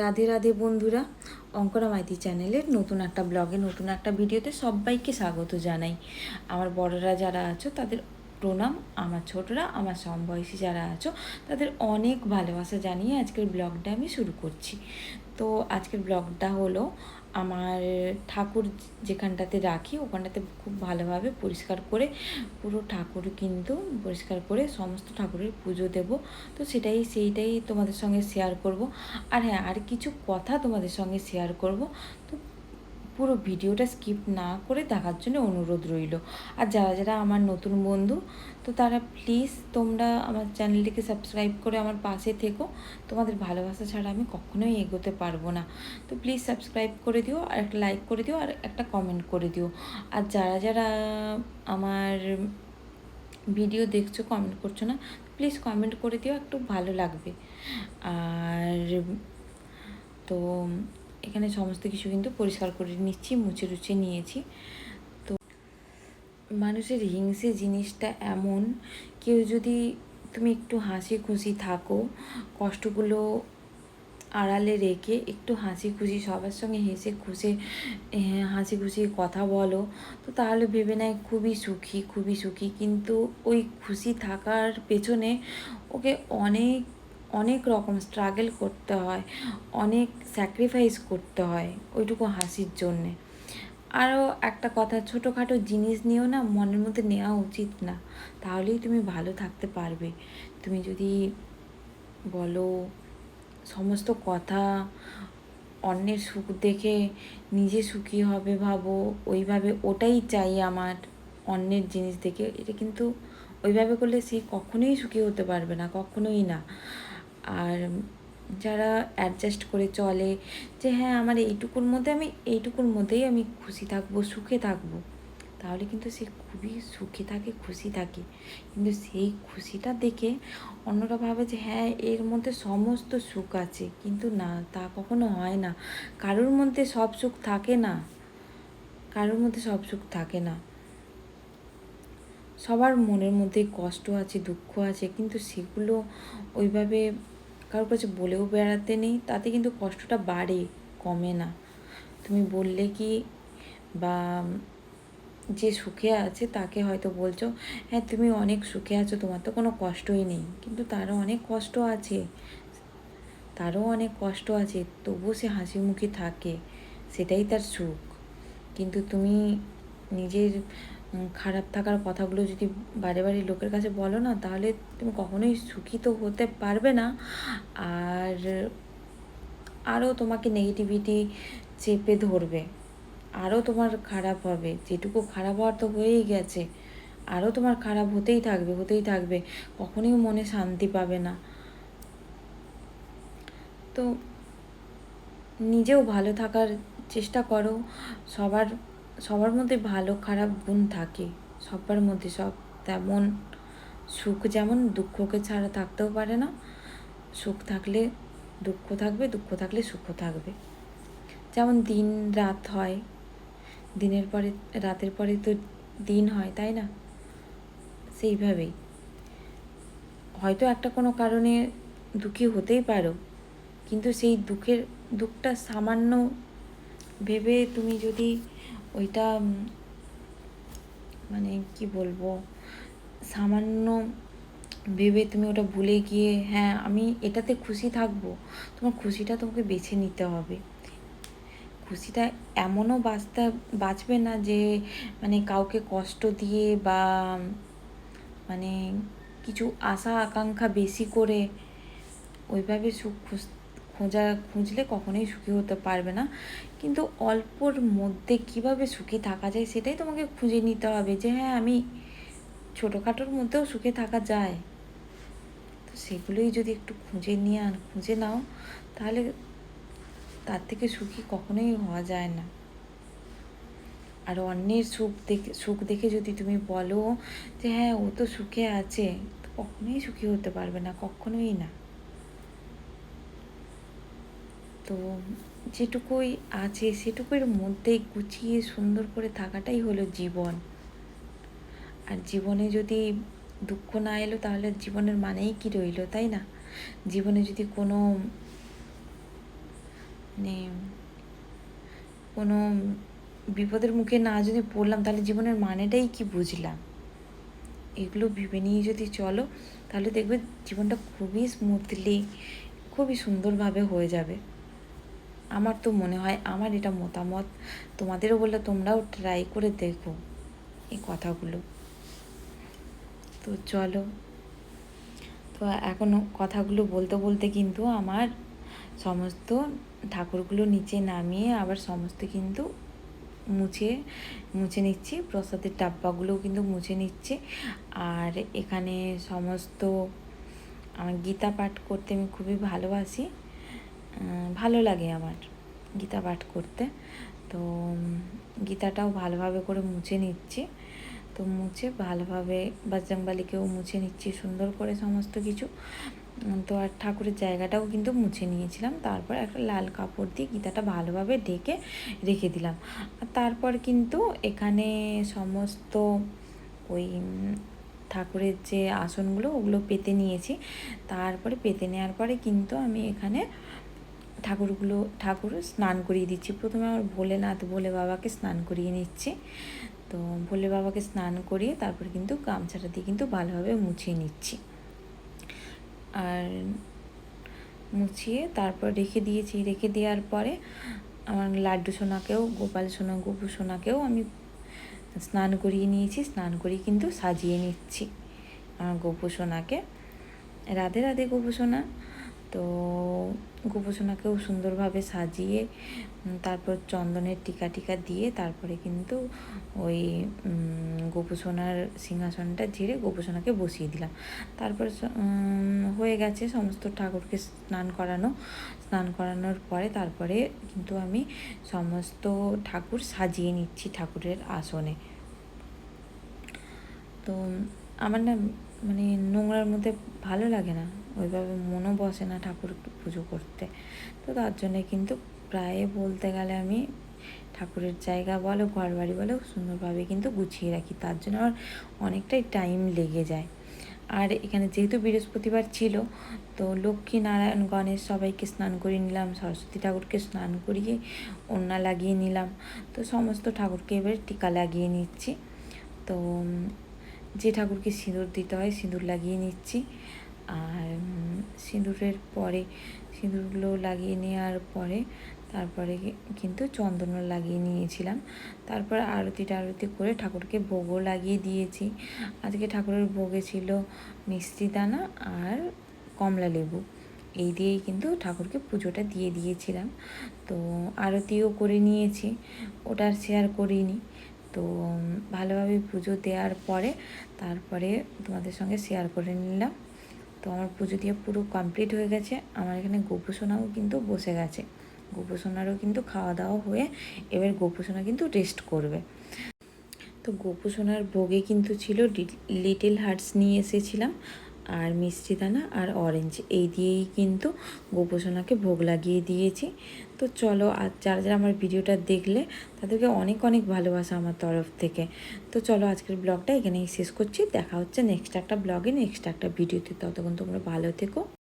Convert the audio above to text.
রাধে রাধে বন্ধুরা, অঙ্করা মাইতি চ্যানেলের নতুন একটা ব্লগে, নতুন একটা ভিডিওতে সবাইকে স্বাগত জানাই। আমার বড়রা যারা আছো, তাদের প্রণাম, আমার ছোটরা, আমার সমবয়সী যারা আছো, তাদের অনেক ভালোবাসা জানিয়ে আজকের ব্লগটা আমি শুরু করছি। তো আজকের ব্লগটা হলো আমার ঠাকুর যেখানটাতে রাখি, ওখানটাতে খুব ভালোভাবে পরিষ্কার করে, পুরো ঠাকুর কিন্তু পরিষ্কার করে সমস্ত ঠাকুরের পুজো দেব। তো সেটাই, সেইটাই তোমাদের সঙ্গে শেয়ার করব। আর হ্যাঁ আর কিছু কথা তোমাদের সঙ্গে শেয়ার করব। তো পুরো ভিডিওটা স্কিপ না করে দেখার জন্য অনুরোধ রইল। আর যারা যারা আমার নতুন বন্ধু, তো তারা প্লিজ তোমরা আমার চ্যানেলটিকে সাবস্ক্রাইব করে আমার পাশে থেকো। তোমাদের ভালোবাসা ছাড়া আমি কখনোই এগোতে পারব না। তো প্লিজ সাবস্ক্রাইব করে দিও, আর একটা লাইক করে দিও, আর একটা কমেন্ট করে দিও। আর যারা যারা আমার ভিডিও দেখছ কমেন্ট করছ না, প্লিজ কমেন্ট করে দিও, একটু ভালো লাগবে। আর তো এখানে সমস্ত কিছু কিন্তু পরিষ্কার করে নিচ্ছি মুছে রুচে নিয়েছি। তো মানুষের হিংসে জিনিসটা এমন কেউ যদি তুমি একটু হাসি খুশি থাকো কষ্টগুলো আড়ালে রেখে একটু হাসি খুশি সবার সঙ্গে হেসে খুশে হ্যাঁ, হাসি খুশি কথা বলো তো তাহলে ভেবে নেয় খুবই সুখী খুবই সুখী। কিন্তু ওই খুশি থাকার পেছনে ওকে অনেক অনেক রকম স্ট্রাগল করতে হয়, অনেক স্যাক্রিফাইস করতে হয় ওইটুকু হাসির জন্যে। আরও একটা কথা, ছোটোখাটো জিনিস নিয়েও না মনের মধ্যে নেওয়া উচিত না। তাহলেই তুমি ভালো থাকতে পারবে। তুমি যদি বলো সমস্ত কথা, অন্যের সুখ দেখে নিজে সুখী হবে ভাবো, ওইভাবে ওটাই চাই আমার অন্যের জিনিস দেখে। এটা কিন্তু ওইভাবে করলে সে কখনোই সুখী হতে পারবে না, কখনোই না। আর যারা অ্যাডজাস্ট করে চলে যে হ্যাঁ আমার এইটুকুর মধ্যে আমি, এইটুকুর মধ্যেই আমি খুশি থাকব, সুখে থাকব। তাহলে কিন্তু সে খুবই সুখে থাকে, খুশি থাকে। কিন্তু সেই খুশিটা দেখে অন্যরা ভাবে যে হ্যাঁ এর মধ্যে সমস্ত সুখ আছে। কিন্তু না, তা কখনো হয় না। কারোর মধ্যে সব সুখ থাকে না। কারোর মধ্যে সব সুখ থাকে না। সবার মনের মধ্যে কষ্ট আছে, দুঃখ আছে। কিন্তু সেগুলো ওইভাবে কারোর কাছে বলেও বেড়াতে নেই, তাতে কিন্তু কষ্টটা বাড়ে, কমে না। তুমি বললে কি বা যে সুখে আছে তাকে হয়তো বলছো হ্যাঁ তুমি অনেক সুখে আছো, তোমার তো কোনো কষ্টই নেই। কিন্তু তারও অনেক কষ্ট আছে, তারও অনেক কষ্ট আছে, তবুও সে হাসি মুখে থাকে, সেটাই তার সুখ। কিন্তু তুমি নিজের খারাপ থাকার কথাগুলো যদি বারে বারে লোকের কাছে বলো না, তাহলে তুমি কখনোই সুখী তো হতে পারবে না। আর আরও তোমাকে নেগেটিভিটি চেপে ধরবে। আরও তোমার খারাপ হবে। যেটুকু খারাপ হওয়ার তো হয়েই গেছে। আরও তোমার খারাপ হতেই থাকবে হতেই থাকবে। কখনোই মনে শান্তি পাবে না। তো নিজেও ভালো থাকার চেষ্টা করো। সবার সবার মধ্যে ভালো, খারাপ গুণ থাকে। সবার মধ্যে সব তেমন সুখ যেমন দুঃখকে ছাড়া থাকতেও পারে না। সুখ থাকলে দুঃখ থাকবে, দুঃখ থাকলে সুখ থাকবে। যেমন দিন, রাত হয়। দিনের পরে, রাতের পরে তো দিন হয়, তাই না? সেইভাবেই। হয়তো একটা কোনো কারণে দুঃখী হতেই পারো, কিন্তু সেই দুঃখের, দুঃখটা সামান্য ভেবে তুমি যদি ওইটা মানে কি বলব, সামান্য ভেবে তুমি ওটা ভুলে গিয়ে হ্যাঁ আমি এটাতে খুশি থাকব। তোমার খুশিটা তোমাকে বেছে নিতে হবে। খুশিটা এমনও বাঁচতে, বাঁচবে না যে মানে কাউকে কষ্ট দিয়ে বা মানে কিছু আশা আকাঙ্ক্ষা বেশি করে ওইভাবে সুখ খুঁজ খোঁজা, খুঁজলে কখনোই সুখী হতে পারবে না। কিন্তু অল্পর মধ্যে কীভাবে সুখী থাকা যায় সেটাই তোমাকে খুঁজে নিতে হবে যে হ্যাঁ আমি ছোটোখাটোর মধ্যেও সুখে থাকা যায়। তো সেগুলোই যদি একটু খুঁজে নিয়ে আন, খুঁজে নাও, তাহলে তার থেকে সুখী কখনোই হওয়া যায় না। আর অন্যের সুখ দেখে সুখ দেখে যদি তুমি বলো যে হ্যাঁ ও তো সুখে আছে, তো কখনোই সুখী হতে পারবে না, কখনোই না। তো যেটুকুই আছে সেটুকুর মধ্যেই গুছিয়ে সুন্দর করে থাকাটাই হলো জীবন। আর জীবনে যদি দুঃখ না এলো, তাহলে জীবনের মানেই কি রইল, তাই না? জীবনে যদি কোনো মানে কোনো বিপদের মুখে না যদি পড়লাম, তাহলে জীবনের মানেটাই কি বুঝলাম? এগুলো ভেবে নিয়ে যদি চলো, তাহলে দেখবে জীবনটা খুবই স্মুথলি খুবই সুন্দরভাবে হয়ে যাবে। আমার তো মনে হয় আমার এটা মতামত। তোমাদেরও বললে তোমরাও ট্রাই করে দেখো এই কথাগুলো। তো চলো। তো এখনও কথাগুলো বলতে বলতে কিন্তু আমার সমস্ত ঠাকুরগুলো নিচে নামিয়ে আবার সমস্ত কিন্তু মুছে মুছে নিচ্ছি। প্রসাদের ডাব্বাগুলোও কিন্তু মুছে নিচ্ছি। আর এখানে সমস্ত আমার গীতা পাঠ করতে আমি খুবই ভালোবাসি। ভালো লাগে আমার গীতা পাঠ করতে। তো গীতাটাও ভালোভাবে করে মুছে নিচ্ছি। তো মুছে ভালোভাবে বাজরংবালিকেও মুছে নিচ্ছি সুন্দর করে সমস্ত কিছু। তো আর ঠাকুরের জায়গাটাও কিন্তু মুছে নিয়েছিলাম। তারপর একটা লাল কাপড় দিয়ে গীতাটা ভালোভাবে ঢেকে রেখে দিলাম। আর তারপর কিন্তু এখানে সমস্ত ওই ঠাকুরের যে আসনগুলো ওগুলো পেতে নিয়েছি। তারপরে পেতে নেওয়ার পরে কিন্তু আমি এখানে ঠাকুরগুলো, ঠাকুর স্নান করিয়ে দিচ্ছি। প্রথমে আমার ভোলেনাথ ভোলে বাবাকে স্নান করিয়ে নিচ্ছি। তো ভোলে বাবাকে স্নান করিয়ে তারপর কিন্তু গামছাটা দিয়ে কিন্তু ভালোভাবে মুছিয়ে নিচ্ছি। আর মুছিয়ে তারপর রেখে দিয়েছি। রেখে দেওয়ার পরে আমার লাড্ডু সোনাকেও, গোপাল সোনা, গোপু সোনাকেও আমি স্নান করিয়ে নিয়েছি। স্নান করিয়ে কিন্তু সাজিয়ে নিচ্ছি আমার গোপু সোনাকে। রাধে রাধে গোপু সোনা। তো গোপোষণাকেও সুন্দরভাবে সাজিয়ে তারপর চন্দনের টিকা টিকা দিয়ে তারপরে কিন্তু ওই গোপোষণার সিংহাসনটা ঝেড়ে গোপোষণাকে বসিয়ে দিলাম। তারপর হয়ে গেছে সমস্ত ঠাকুরকে স্নান করানো। স্নান করানোর পরে তারপরে কিন্তু আমি সমস্ত ঠাকুর সাজিয়ে নিচ্ছি ঠাকুরের আসনে। তো, আমার না মানে নোংরার মধ্যে ভালো লাগে না। ওইভাবে মনও বসে না ঠাকুর পুজো করতে। তো তার জন্যে কিন্তু প্রায় বলতে গেলে আমি ঠাকুরের জায়গা বলো ঘর বাড়ি বলো, সুন্দরভাবে কিন্তু গুছিয়ে রাখি। তার জন্য আমার অনেকটাই টাইম লেগে যায়। আর এখানে যেহেতু বৃহস্পতিবার ছিল, তো লক্ষ্মী নারায়ণ গণেশ সবাইকে স্নান করিয়ে নিলাম, সরস্বতী ঠাকুরকে স্নান করিয়ে ওড়না লাগিয়ে নিলাম। তো সমস্ত ঠাকুরকে এবার টিকা লাগিয়ে নিচ্ছি। তো যে ঠাকুরকে সিঁদুর দিতে হয় সিঁদুর লাগিয়ে নিচ্ছি। আর সিঁদুরের পরে সিঁদুরগুলো লাগিয়ে নেওয়ার পরে তারপরে কিন্তু চন্দনও লাগিয়ে নিয়েছিলাম। তারপর আরতি টারতি করে ঠাকুরকে ভোগও লাগিয়ে দিয়েছি। আজকে ঠাকুরের ভোগে ছিল মিষ্টি দানা আর কমলা লেবু। এই দিয়েই কিন্তু ঠাকুরকে পুজোটা দিয়ে দিয়েছিলাম। তো আরতিও করে নিয়েছি, ওটা আর শেয়ার করিনি। তো ভালোভাবে পুজো দেওয়ার পরে তারপরে তোমাদের সঙ্গে শেয়ার করে নিলাম। তো আমার পুজো দিয়ে পুরো কমপ্লিট হয়ে গেছে। আমার এখানে গোপুসোনাও কিন্তু বসে গেছে। গোপুসোনারও কিন্তু খাওয়া দাওয়া হয়ে এবার গোপুসোনা কিন্তু রেস্ট করবে। তো গোপুসোনার ভোগে কিন্তু ছিল লিটিল হার্টস নিয়ে এসেছিলাম। আর মিষ্টি দানা আর অরেঞ্জ এই দিয়েই কিন্তু গোপোষণাকে ভোগ লাগিয়ে দিয়েছি। তো চলো, আর যারা যারা আমার ভিডিওটা দেখলে, তাদেরকে অনেক অনেক ভালোবাসা আমার তরফ থেকে। তো চলো, আজকের ব্লগটা এখানেই শেষ করছি। দেখা হচ্ছে নেক্সট একটা ব্লগে নেক্সট একটা ভিডিওতে। ততক্ষণ তোমরা ভালো থেকো।